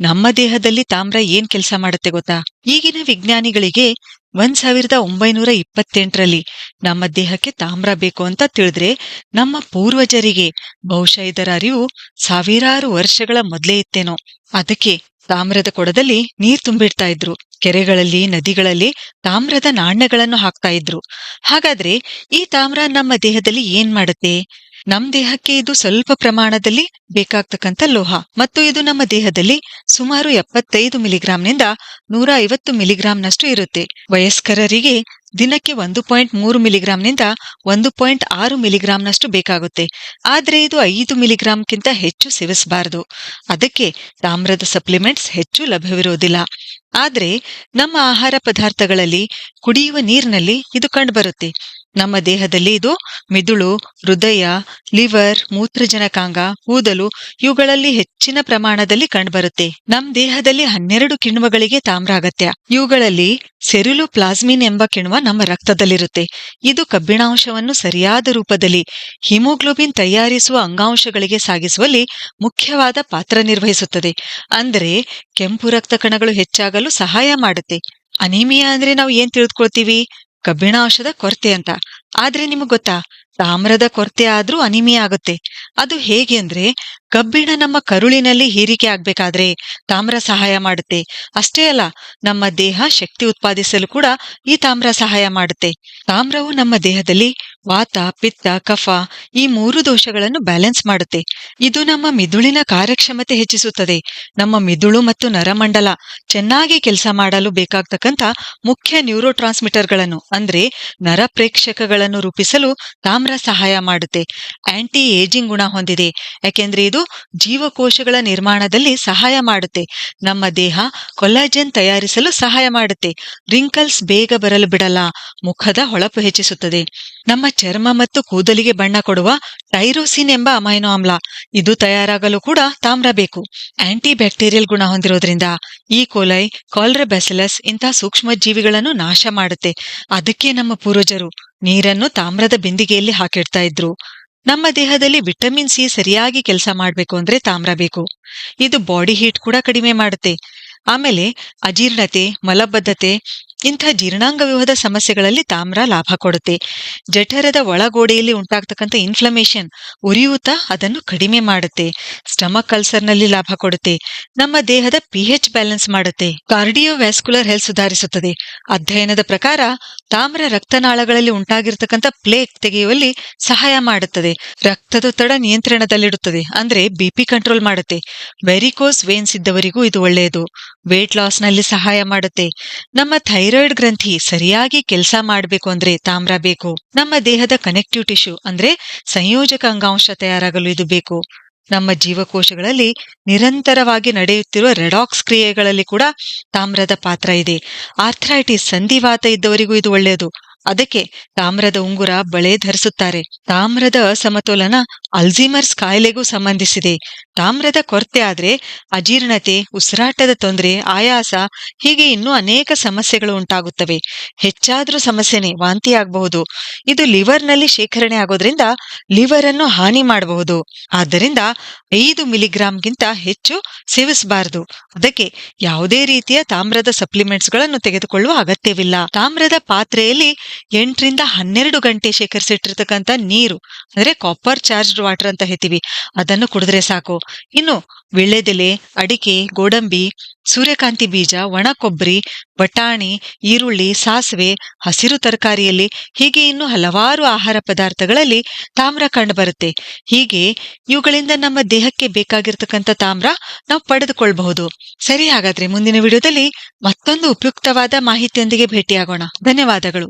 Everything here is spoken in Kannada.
ನಮ್ಮ ದೇಹದಲ್ಲಿ ತಾಮ್ರ ಏನ್ ಕೆಲಸ ಮಾಡುತ್ತೆ ಗೊತ್ತಾ? ಈಗಿನ ವಿಜ್ಞಾನಿಗಳಿಗೆ ಒಂದ್ ಸಾವಿರದ ಒಂಬೈನೂರ ಇಪ್ಪತ್ತೆಂಟರಲ್ಲಿ ನಮ್ಮ ದೇಹಕ್ಕೆ ತಾಮ್ರ ಬೇಕು ಅಂತ ತಿಳಿದ್ರೆ ನಮ್ಮ ಪೂರ್ವಜರಿಗೆ ಬಹುಶಃ ಇದರ ಅರಿವು ಸಾವಿರಾರು ವರ್ಷಗಳ ಮೊದಲೇ ಇತ್ತೇನೋ. ಅದಕ್ಕೆ ತಾಮ್ರದ ಕೊಡದಲ್ಲಿ ನೀರ್ ತುಂಬಿಡ್ತಾ ಇದ್ರು. ಕೆರೆಗಳಲ್ಲಿ, ನದಿಗಳಲ್ಲಿ ತಾಮ್ರದ ನಾಣ್ಯಗಳನ್ನು ಹಾಕ್ತಾ ಇದ್ರು. ಹಾಗಾದ್ರೆ ಈ ತಾಮ್ರ ನಮ್ಮ ದೇಹದಲ್ಲಿ ಏನ್ ಮಾಡುತ್ತೆ? ನಮ್ ದೇಹಕ್ಕೆ ಇದು ಸ್ವಲ್ಪ ಪ್ರಮಾಣದಲ್ಲಿ ಬೇಕಾಗ್ತಕ್ಕಂಥ ಲೋಹ. ಮತ್ತು ಇದು ನಮ್ಮ ದೇಹದಲ್ಲಿ ಸುಮಾರು ಎಪ್ಪತ್ತೈದು ಮಿಲಿಗ್ರಾಂನಿಂದ ನೂರ ಐವತ್ತು ಮಿಲಿಗ್ರಾಂನಷ್ಟು ಇರುತ್ತೆ. ವಯಸ್ಕರರಿಗೆ ದಿನಕ್ಕೆ ಒಂದು ಪಾಯಿಂಟ್ ಮೂರು ಮಿಲಿಗ್ರಾಂನಿಂದ ಒಂದು ಪಾಯಿಂಟ್ ಆರು ಮಿಲಿಗ್ರಾಂನಷ್ಟು ಬೇಕಾಗುತ್ತೆ. ಆದ್ರೆ ಇದು ಐದು ಮಿಲಿಗ್ರಾಂಕ್ಕಿಂತ ಹೆಚ್ಚು ಸೇವಿಸಬಾರದು. ಅದಕ್ಕೆ ತಾಮ್ರದ ಸಪ್ಲಿಮೆಂಟ್ಸ್ ಹೆಚ್ಚು ಲಭ್ಯವಿರುವುದಿಲ್ಲ ಆದ್ರೆ ನಮ್ಮ ಆಹಾರ ಪದಾರ್ಥಗಳಲ್ಲಿ ಕುಡಿಯುವ ನೀರಿನಲ್ಲಿ ಇದು ಕಂಡುಬರುತ್ತೆ. ನಮ್ಮ ದೇಹದಲ್ಲಿ ಇದು ಮಿದುಳು, ಹೃದಯ, ಲಿವರ್, ಮೂತ್ರಜನಕಾಂಗ, ಕೂದಲು ಇವುಗಳಲ್ಲಿ ಹೆಚ್ಚಿನ ಪ್ರಮಾಣದಲ್ಲಿ ಕಂಡುಬರುತ್ತೆ. ನಮ್ ದೇಹದಲ್ಲಿ ಹನ್ನೆರಡು ಕಿಣ್ವಗಳಿಗೆ ತಾಮ್ರ ಅಗತ್ಯ ಇವುಗಳಲ್ಲಿ ಸೆರುಲು ಪ್ಲಾಸ್ಮಿನ್ ಎಂಬ ಕಿಣ್ವ ನಮ್ಮ ರಕ್ತದಲ್ಲಿರುತ್ತೆ. ಇದು ಕಬ್ಬಿಣಾಂಶವನ್ನು ಸರಿಯಾದ ರೂಪದಲ್ಲಿ ಹಿಮೋಗ್ಲೋಬಿನ್ ತಯಾರಿಸುವ ಅಂಗಾಂಶಗಳಿಗೆ ಸಾಗಿಸುವಲ್ಲಿ ಮುಖ್ಯವಾದ ಪಾತ್ರ ನಿರ್ವಹಿಸುತ್ತದೆ. ಅಂದರೆ ಕೆಂಪು ರಕ್ತ ಕಣಗಳು ಹೆಚ್ಚಾಗಲು ಸಹಾಯ ಮಾಡುತ್ತೆ. ಅನಿಮಿಯಾ ಅಂದ್ರೆ ನಾವು ಏನ್ ತಿಳಿದುಕೊಳ್ತೀವಿ ಕಬ್ಬಿಣಾಂಶದ ಕೊರತೆ ಅಂತ. ಆದ್ರೆ ನಿಮಗ್ ಗೊತ್ತಾ? ತಾಮ್ರದ ಕೊರತೆ ಆದ್ರೂ ಅನಿಮಿಯಾ ಆಗುತ್ತೆ. ಅದು ಹೇಗೆ ಅಂದ್ರೆ, ಕಬ್ಬಿಣ ನಮ್ಮ ಕರುಳಿನಲ್ಲಿ ಹೀರಿಕೆ ಆಗ್ಬೇಕಾದ್ರೆ ತಾಮ್ರ ಸಹಾಯ ಮಾಡುತ್ತೆ. ಅಷ್ಟೇ ಅಲ್ಲ, ನಮ್ಮ ದೇಹ ಶಕ್ತಿ ಉತ್ಪಾದಿಸಲು ಕೂಡ ಈ ತಾಮ್ರ ಸಹಾಯ ಮಾಡುತ್ತೆ. ತಾಮ್ರವು ನಮ್ಮ ದೇಹದಲ್ಲಿ ವಾತ, ಪಿತ್ತ, ಕಫ ಈ ಮೂರು ದೋಷಗಳನ್ನು ಬ್ಯಾಲೆನ್ಸ್ ಮಾಡುತ್ತೆ. ಇದು ನಮ್ಮ ಮಿದುಳಿನ ಕಾರ್ಯಕ್ಷಮತೆ ಹೆಚ್ಚಿಸುತ್ತದೆ. ನಮ್ಮ ಮಿದುಳು ಮತ್ತು ನರಮಂಡಲ ಚೆನ್ನಾಗಿ ಕೆಲಸ ಮಾಡಲು ಬೇಕಾಗ್ತಕ್ಕಂಥ ಮುಖ್ಯ ನ್ಯೂರೋ ಟ್ರಾನ್ಸ್ಮಿಟರ್ಗಳನ್ನು ಅಂದ್ರೆ ನರ ಪ್ರೇಕ್ಷಕಗಳನ್ನು ರೂಪಿಸಲು ತಾಮ್ರ ಸಹಾಯ ಮಾಡುತ್ತೆ. ಆಂಟಿ ಏಜಿಂಗ್ ಗುಣ ಹೊಂದಿದೆ. ಯಾಕೆಂದ್ರೆ ಇದು ಜೀವಕೋಶಗಳ ನಿರ್ಮಾಣದಲ್ಲಿ ಸಹಾಯ ಮಾಡುತ್ತೆ. ನಮ್ಮ ದೇಹ ಕೊಲಾಜೆನ್ ತಯಾರಿಸಲು ಸಹಾಯ ಮಾಡುತ್ತೆ. ರಿಂಕಲ್ಸ್ ಬೇಗ ಬರಲು ಬಿಡಲ್ಲ. ಮುಖದ ಹೊಳಪು ಹೆಚ್ಚಿಸುತ್ತದೆ. ನಮ್ಮ ಚರ್ಮ ಮತ್ತು ಕೂದಲಿಗೆ ಬಣ್ಣ ಕೊಡುವ ಟೈರೋಸಿನ್ ಎಂಬ ಅಮೈನೋ ಆಮ್ಲ. ಇದು ತಯಾರಾಗಲು ಕೂಡ ತಾಮ್ರ ಬೇಕು. ಆಂಟಿ ಬ್ಯಾಕ್ಟೀರಿಯಲ್ ಗುಣ ಹೊಂದಿರೋದ್ರಿಂದ ಈ ಕೋಲೈ, ಕಾಲ್ರಬೆಸಲಸ್ ಇಂತಹ ಸೂಕ್ಷ್ಮ ಜೀವಿಗಳನ್ನು ನಾಶ ಮಾಡುತ್ತೆ. ಅದಕ್ಕೆ ನಮ್ಮ ಪೂರ್ವಜರು ನೀರನ್ನು ತಾಮ್ರದ ಬಿಂದಿಗೆಯಲ್ಲಿ ಹಾಕಿಡ್ತಾ ಇದ್ರು. ನಮ್ಮ ದೇಹದಲ್ಲಿ ವಿಟಮಿನ್ ಸಿ ಸರಿಯಾಗಿ ಕೆಲಸ ಮಾಡಬೇಕು ಅಂದ್ರೆ ತಾಮ್ರ ಬೇಕು. ಇದು ಬಾಡಿ ಹೀಟ್ ಕೂಡ ಕಡಿಮೆ ಮಾಡುತ್ತೆ. ಆಮೇಲೆ ಅಜೀರ್ಣತೆ, ಮಲಬದ್ಧತೆ ಇಂಥ ಜೀರ್ಣಾಂಗ ವ್ಯೂಹದ ಸಮಸ್ಯೆಗಳಲ್ಲಿ ತಾಮ್ರ ಲಾಭ ಕೊಡುತ್ತೆ. ಜಠರದ ಒಳಗೋಡೆಯಲ್ಲಿ ಉಂಟಾಗ್ತಕ್ಕಂಥ ಇನ್ಫ್ಲಮೇಷನ್ ಉರಿಯೂತ ಅದನ್ನು ಕಡಿಮೆ ಮಾಡುತ್ತೆ. ಸ್ಟಮಕ್ ಅಲ್ಸರ್ನಲ್ಲಿ ಲಾಭ ಕೊಡುತ್ತೆ. ನಮ್ಮ ದೇಹದ ಪಿಎಚ್ ಬ್ಯಾಲೆನ್ಸ್ ಮಾಡುತ್ತೆ. ಕಾರ್ಡಿಯೋವ್ಯಾಸ್ಕುಲರ್ ಹೆಲ್ತ್ ಸುಧಾರಿಸುತ್ತದೆ. ಅಧ್ಯಯನದ ಪ್ರಕಾರ ತಾಮ್ರ ರಕ್ತನಾಳಗಳಲ್ಲಿ ಉಂಟಾಗಿರ್ತಕ್ಕಂಥ ಪ್ಲೇಕ್ ತೆಗೆಯುವಲ್ಲಿ ಸಹಾಯ ಮಾಡುತ್ತದೆ. ರಕ್ತದೊತ್ತಡ ನಿಯಂತ್ರಣದಲ್ಲಿಡುತ್ತದೆ. ಅಂದ್ರೆ ಬಿಪಿ ಕಂಟ್ರೋಲ್ ಮಾಡುತ್ತೆ. ವೆರಿಕೋಸ್ ವೇನ್ಸ್ ಇದ್ದವರಿಗೂ ಇದು ಒಳ್ಳೆಯದು. ವೇಟ್ ಲಾಸ್ನಲ್ಲಿ ಸಹಾಯ ಮಾಡುತ್ತೆ. ನಮ್ಮ ಥೈರಾಯ್ಡ್ ಗ್ರಂಥಿ ಸರಿಯಾಗಿ ಕೆಲಸ ಮಾಡಬೇಕು ಅಂದ್ರೆ ತಾಮ್ರ ಬೇಕು. ನಮ್ಮ ದೇಹದ ಕನೆಕ್ಟಿವ್ ಟಿಶ್ಯೂ ಅಂದ್ರೆ ಸಂಯೋಜಕ ಅಂಗಾಂಶ ತಯಾರಾಗಲು ಇದು ಬೇಕು. ನಮ್ಮ ಜೀವಕೋಶಗಳಲ್ಲಿ ನಿರಂತರವಾಗಿ ನಡೆಯುತ್ತಿರುವ ರೆಡಾಕ್ಸ್ ಕ್ರಿಯೆಗಳಲ್ಲಿ ಕೂಡ ತಾಮ್ರದ ಪಾತ್ರ ಇದೆ. ಆರ್ಥ್ರೈಟಿಸ್ ಸಂಧಿವಾತ ಇದ್ದವರಿಗೂ ಇದು ಒಳ್ಳೆಯದು. ಅದಕ್ಕೆ ತಾಮ್ರದ ಉಂಗುರ ಬಳೆ ಧರಿಸುತ್ತಾರೆ. ತಾಮ್ರದ ಅಸಮತೋಲನ ಅಲ್ಝೀಮರ್ಸ್ ಕಾಯಿಲೆಗೂ ಸಂಬಂಧಿಸಿದೆ. ತಾಮ್ರದ ಕೊರತೆ ಆದ್ರೆ ಅಜೀರ್ಣತೆ, ಉಸಿರಾಟದ ತೊಂದರೆ, ಆಯಾಸ ಹೀಗೆ ಇನ್ನೂ ಅನೇಕ ಸಮಸ್ಯೆಗಳು ಉಂಟಾಗುತ್ತವೆ. ಹೆಚ್ಚಾದ್ರೂ ಸಮಸ್ಯೆನೆ ವಾಂತಿ ಆಗಬಹುದು ಇದು ಲಿವರ್ನಲ್ಲಿ ಶೇಖರಣೆ ಆಗೋದ್ರಿಂದ ಲಿವರ್ ಅನ್ನು ಹಾನಿ ಮಾಡಬಹುದು. ಆದ್ದರಿಂದ ಐದು ಮಿಲಿಗ್ರಾಂಗಿಂತ ಹೆಚ್ಚು ಸೇವಿಸಬಾರದು. ಅದಕ್ಕೆ ಯಾವುದೇ ರೀತಿಯ ತಾಮ್ರದ ಸಪ್ಲಿಮೆಂಟ್ಸ್ಗಳನ್ನು ತೆಗೆದುಕೊಳ್ಳುವ ಅಗತ್ಯವಿಲ್ಲ. ತಾಮ್ರದ ಪಾತ್ರೆಯಲ್ಲಿ ಎಂಟರಿಂದ ಹನ್ನೆರಡು ಗಂಟೆ ಶೇಖರಿಸಿಟ್ಟಿರ್ತಕ್ಕಂಥ ನೀರು, ಅಂದ್ರೆ ಕಾಪರ್ ಚಾರ್ಜ್ಡ್ ವಾಟರ್ ಅಂತ ಹೇಳ್ತೀವಿ, ಅದನ್ನು ಕುಡಿದ್ರೆ ಸಾಕು. ಇನ್ನು ವಿಳ್ಳೆದೆಲೆ, ಅಡಿಕೆ, ಗೋಡಂಬಿ, ಸೂರ್ಯಕಾಂತಿ ಬೀಜ, ಒಣ ಕೊಬ್ಬರಿ, ಬಟಾಣಿ, ಈರುಳ್ಳಿ, ಸಾಸಿವೆ, ಹಸಿರು ತರಕಾರಿಯಲ್ಲಿ ಹೀಗೆ ಇನ್ನು ಹಲವಾರು ಆಹಾರ ಪದಾರ್ಥಗಳಲ್ಲಿ ತಾಮ್ರ ಕಂಡುಬರುತ್ತೆ ಹೀಗೆ ಇವುಗಳಿಂದ ನಮ್ಮ ದೇಹಕ್ಕೆ ಬೇಕಾಗಿರ್ತಕ್ಕಂಥ ತಾಮ್ರ ನಾವು ಪಡೆದುಕೊಳ್ಬಹುದು. ಸರಿ ಹಾಗಾದ್ರೆ ಮುಂದಿನ ವಿಡಿಯೋದಲ್ಲಿ ಮತ್ತೊಂದು ಉಪಯುಕ್ತವಾದ ಮಾಹಿತಿಯೊಂದಿಗೆ ಭೇಟಿಯಾಗೋಣ. ಧನ್ಯವಾದಗಳು.